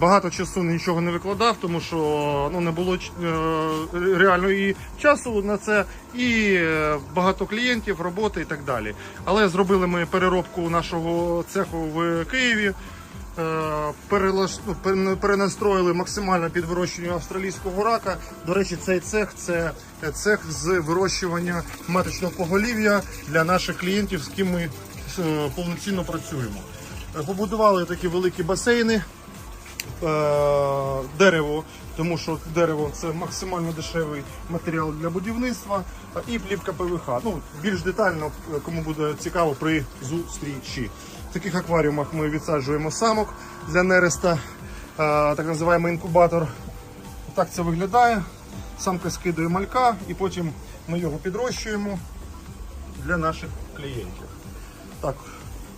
Багато часу нічого не викладав, тому що ну, не було е, реально і часу на це, і е, багато клієнтів, роботи і так далі. Але зробили ми переробку нашого цеху в Києві. Е, перелаш- ну, перенастроїли максимально під вирощування австралійського рака. До речі, цей цех це цех з вирощування маточного поголів'я для наших клієнтів, з ким ми повноцінно працюємо. Побудували такі великі басейни, дерево, тому що дерево це максимально дешевий матеріал для будівництва, е, і плівка ПВХ. Ну, більш детально, е, кому буде цікаво, при зустрічі. В таких акваріумах ми відсаджуємо самок для нереста, е, так називаємо інкубатор. Так це виглядає. Самка скидає малька і потім ми його підрощуємо для наших клієнтів. Так,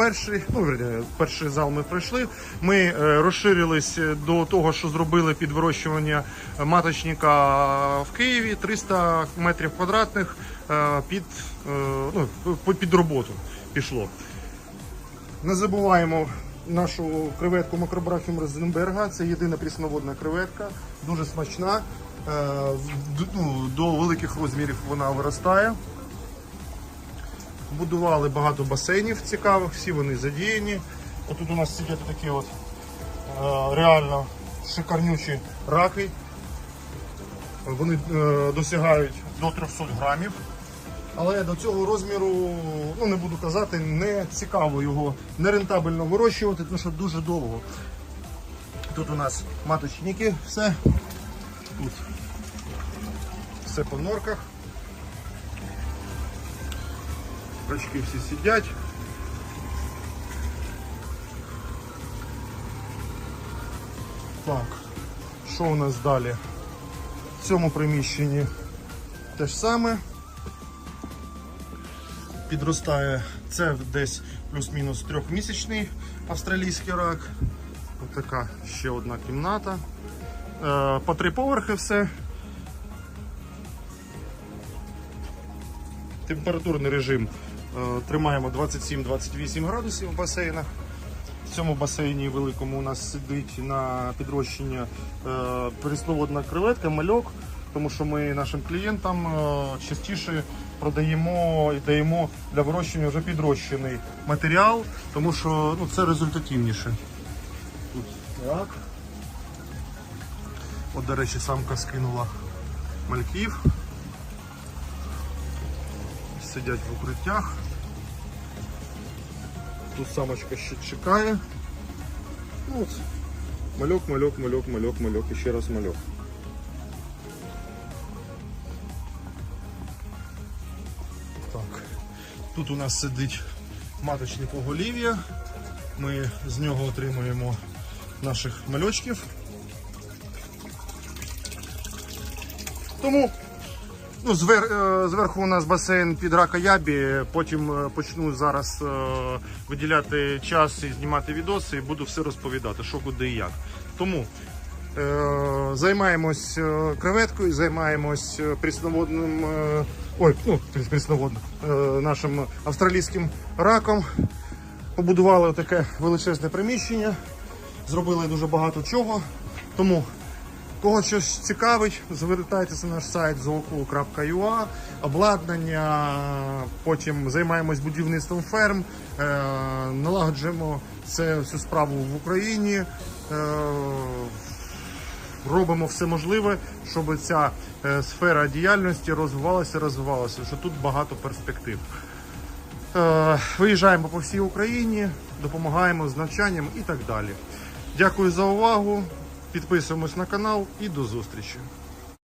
перший, ну, перший зал ми пройшли. Ми е, розширились до того, що зробили під вирощування маточника в Києві 300 метрів квадратних е, під, е, ну, під роботу пішло. Не забуваємо нашу креветку макробрахіум Розенберга. Це єдина прісноводна креветка, дуже смачна. Е, ну, До великих розмірів вона виростає. Будували багато басейнів цікавих, всі вони задіяні. Отут у нас сидять такі от е, реально шикарнючі раки. Вони е, досягають до 300 грамів. Але до цього розміру, ну не буду казати, не цікаво його нерентабельно вирощувати, тому що дуже довго. Тут у нас маточники, все. Тут все по норках. Рачки всі сидять. Так, що у нас далі? В цьому приміщенні те ж саме. Підростає це десь плюс-мінус трьохмісячний австралійський рак. Ось така ще одна кімната. Е, По три поверхи все. Температурний режим тримаємо 27-28 градусів в басейнах. В цьому басейні великому у нас сидить на підрощення е, прісноводна креветка, мальок, тому що ми нашим клієнтам е, частіше продаємо і даємо для вирощування вже підрощений матеріал, тому що ну, це результативніше. Так. От, до речі, самка скинула мальків. Сидять в укриттях. Тут самочка ще чекає. Ну, от. Мальок, мальок, мальок, мальок, мальок і ще раз мальок. Так. Тут у нас сидить маточне поголів'я. Ми з нього отримуємо наших мальочків. Тому Ну, звер, е, зверху у нас басейн під рака ябі. Потім е, почну зараз е, виділяти час і знімати відоси, і буду все розповідати, що куди і як. Тому е, займаємось креветкою, займаємось прісноводним. ой, ну, прісноводним, нашим австралійським раком. Побудували таке величезне приміщення, зробили дуже багато чого. Тому Кого щось цікавить, звертайтеся на наш сайт zookul.ua, обладнання, потім займаємось будівництвом ферм, е, налагоджуємо це всю справу в Україні, е, робимо все можливе, щоб ця е, сфера діяльності розвивалася, розвивалася, що тут багато перспектив. Виїжджаємо по всій Україні, допомагаємо з навчанням і так далі. Дякую за увагу. Підписуємось на канал і до зустрічі.